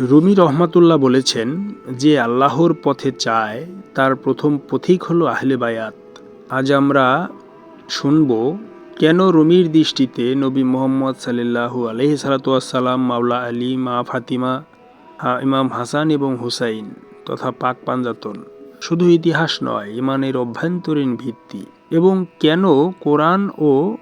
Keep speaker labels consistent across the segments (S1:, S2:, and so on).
S1: রুমি রহমাতুল্লাহ বলেছেন যে আল্লাহর পথে চায়, তার প্রথম পথিক হলো আহলে বায়াত। আজ আমরা শুনব কেন রুমির দৃষ্টিতে নবী মোহাম্মদ সাল্লাহু আলহি সালাতাম মাওলা আলী, মা ফাতিমা ইমাম হাসান এবং হুসাইন তথা পাক পাঞ্জাতন। শুধু ইতিহাস নয়, ইমানের অভ্যন্তরীণ ভিত্তি। এবং কেন কোরআন ও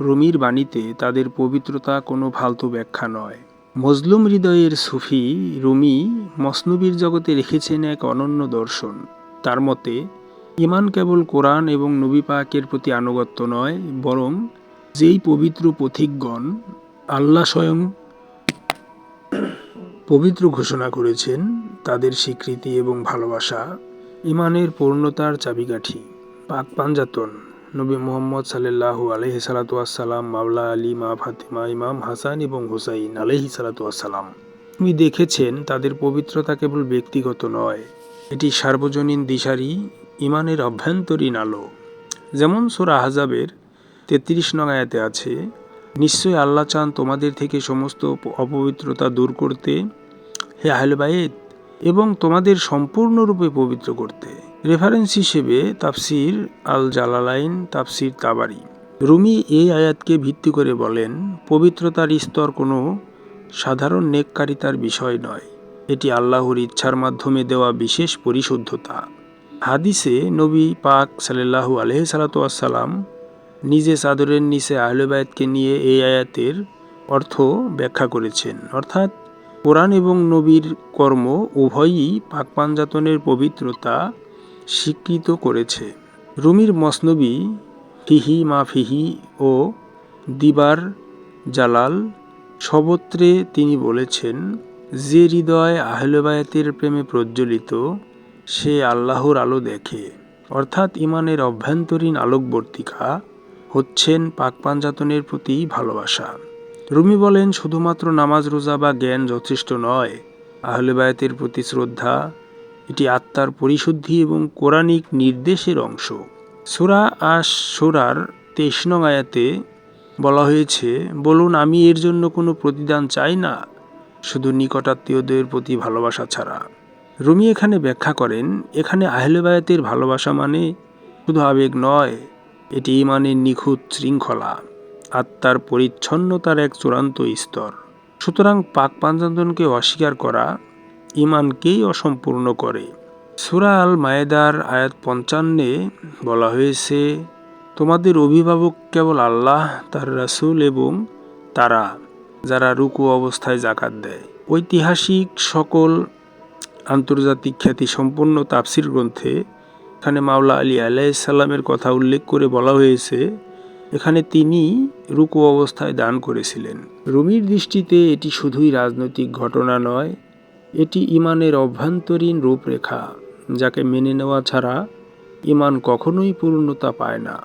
S1: রুমির বাণীতে তাদের পবিত্রতা কোনো ফালতু ব্যাখ্যা নয়। মজলুম হৃদয়ের সুফি রুমি মসনবীর জগতে রেখেছেন এক অনন্য দর্শন। তার মতে, ইমান কেবল কোরআন এবং নবী পাকের প্রতি আনুগত্য নয়, বরং যেই পবিত্র পথিকগণ আল্লাহ স্বয়ং পবিত্র ঘোষণা করেছেন, তাদের স্বীকৃতি এবং ভালোবাসা ইমানের পূর্ণতার চাবিকাঠি। পাক পাঞ্জাতন। নবী মোহাম্মদ সাল্লাহু আলহি সালাতাম মাওলা আলী, মা ফাতিমা, ইমাম হাসান এবং হুসাইন আলহি সালাতাম তুমি দেখেছেন, তাদের পবিত্রতা কেবল ব্যক্তিগত নয়, এটি সার্বজনীন দিশারি, ইমানের অভ্যন্তরীণ আলো। যেমন সুরা আহজাবের তেত্রিশ নং আয়াতে আছে, নিশ্চয়ই আল্লাহ চান তোমাদের থেকে সমস্ত অপবিত্রতা দূর করতে, হে আহলবায়েত এবং তোমাদের সম্পূর্ণরূপে পবিত্র করতে। রেফারেন্স হিসেবে তাফসির আল জালালাইন তাফসির তাবারি। রুমি এই আয়াতকে ভিত্তি করে বলেন, পবিত্রতার স্তর কোনো সাধারণ নেককারিতার বিষয় নয়। এটি আল্লাহর ইচ্ছার মাধ্যমে দেওয়া বিশেষ পরিশুদ্ধতা। হাদিসে নবী পাক সাল্লাহু আলহ সালাতাম নিজে চাদরের নিচে আহলেবায়তকে নিয়ে এই আয়াতের অর্থ ব্যাখ্যা করেছেন। অর্থাৎ কোরআন এবং নবীর কর্ম উভয়ই পাক পাঞ্জাতনের পবিত্রতা স্বীকৃত করেছে। রুমির মসনবি ফিহি মা ফিহি ও দিবার জালাল সবত্রে তিনি বলেছেন, যে হৃদয় আহলেবায়াতের প্রেমে প্রজ্বলিত, সে আল্লাহর আলো দেখে। অর্থাৎ ইমানের অভ্যন্তরীণ আলোকবর্তিকা হচ্ছেন পাক পাঞ্জাতনের প্রতি ভালোবাসা। রুমি বলেন, শুধুমাত্র নামাজ, রোজা বা জ্ঞান যথেষ্ট নয়। আহলেবায়াতের প্রতি শ্রদ্ধা এটি আত্মার পরিশুদ্ধি এবং কোরআনিক নির্দেশের অংশ। সুরা আশ সুরার তেইশ আয়াতে বলা হয়েছে, বলুন, আমি এর জন্য কোনো প্রতিদান চাই না, শুধু নিকটাত্মীয়দের প্রতি ভালোবাসা ছাড়া। রুমি এখানে ব্যাখ্যা করেন, এখানে আহলেবায়াতের ভালোবাসা মানে শুধু আবেগ নয়, এটি ইমানের নিখুঁত শৃঙ্খলা, আত্মার পরিচ্ছন্নতার এক চূড়ান্ত স্তর। সুতরাং পাক পাঞ্জাতনকে অস্বীকার করা ইমানকেই অসম্পূর্ণ করে। সুরা আল মায়েদার আয়াত পঞ্চান্নে বলা হয়েছে, তোমাদের অভিভাবক কেবল আল্লাহ, তার রাসূল এবং তারা, যারা রুকু অবস্থায় জাকাত দেয়। ঐতিহাসিক সকল আন্তর্জাতিক খ্যাতি সম্পন্ন তাফসির গ্রন্থে এখানে মাওলা আলী আলাইসাল্লামের কথা উল্লেখ করে বলা হয়েছে, এখানে তিনি রুকু অবস্থায় দান করেছিলেন। রুমির দৃষ্টিতে এটি শুধুই রাজনৈতিক ঘটনা নয় এটি ইমানের অভ্যন্তরীণ রূপরেখা, যাকে মেনে নেওয়া ছাড়া ইমান কখনোই পূর্ণতা পায় না।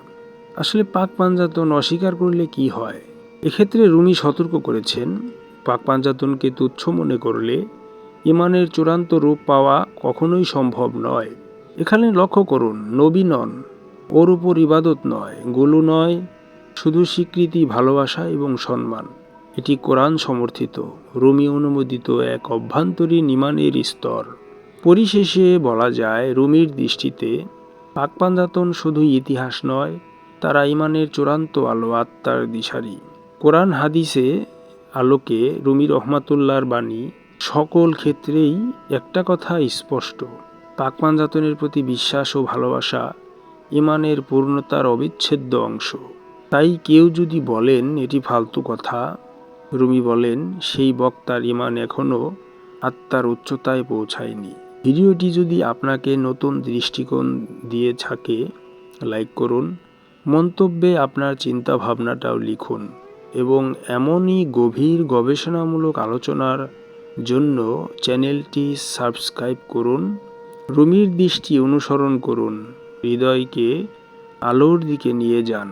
S1: আসলে পাক পাঞ্জাতন অস্বীকার করলে কি হয়? এক্ষেত্রে রুমি সতর্ক করেছেন, পাক পাঞ্জাতনকে তুচ্ছ মনে করলে ইমানের চূড়ান্ত রূপ পাওয়া কখনোই সম্ভব নয়। এখানে লক্ষ্য করুন, নবী নন, ওর উপর ইবাদত নয়, গুলু নয়, শুধু স্বীকৃতি, ভালোবাসা এবং সম্মান। এটি কোরআন সমর্থিত। রুমি অনুমোদিত এক অভ্যন্তরীণ ইমানের স্তর। পরিশেষে বলা যায়, রুমির দৃষ্টিতে পাক পাঞ্জাতন শুধু ইতিহাস নয়, তারা ইমানের চূড়ান্ত আলো আত্মার দিশারি। কোরআন হাদিসে আলোকে রুমি রহমাতুল্লার বাণী সকল ক্ষেত্রেই একটা কথা স্পষ্ট। পাক পাঞ্জাতনের প্রতি বিশ্বাস ও ভালোবাসা ইমানের পূর্ণতার অবিচ্ছেদ্য অংশ। তাই কেউ যদি বলেন এটি ফালতু কথা রুমি বলেন, সেই বক্তার ইমান এখনও আত্মার উচ্চতায় পৌঁছায়নি। ভিডিওটি যদি আপনাকে নতুন দৃষ্টিকোণ দিয়ে থাকে, লাইক করুন। মন্তব্যে আপনার চিন্তা ভাবনাটাও লিখুন এবং এমনই গভীর গবেষণামূলক আলোচনার জন্য চ্যানেলটি সাবস্ক্রাইব করুন। রুমির দৃষ্টি অনুসরণ করুন। হৃদয়কে আলোর দিকে নিয়ে যান।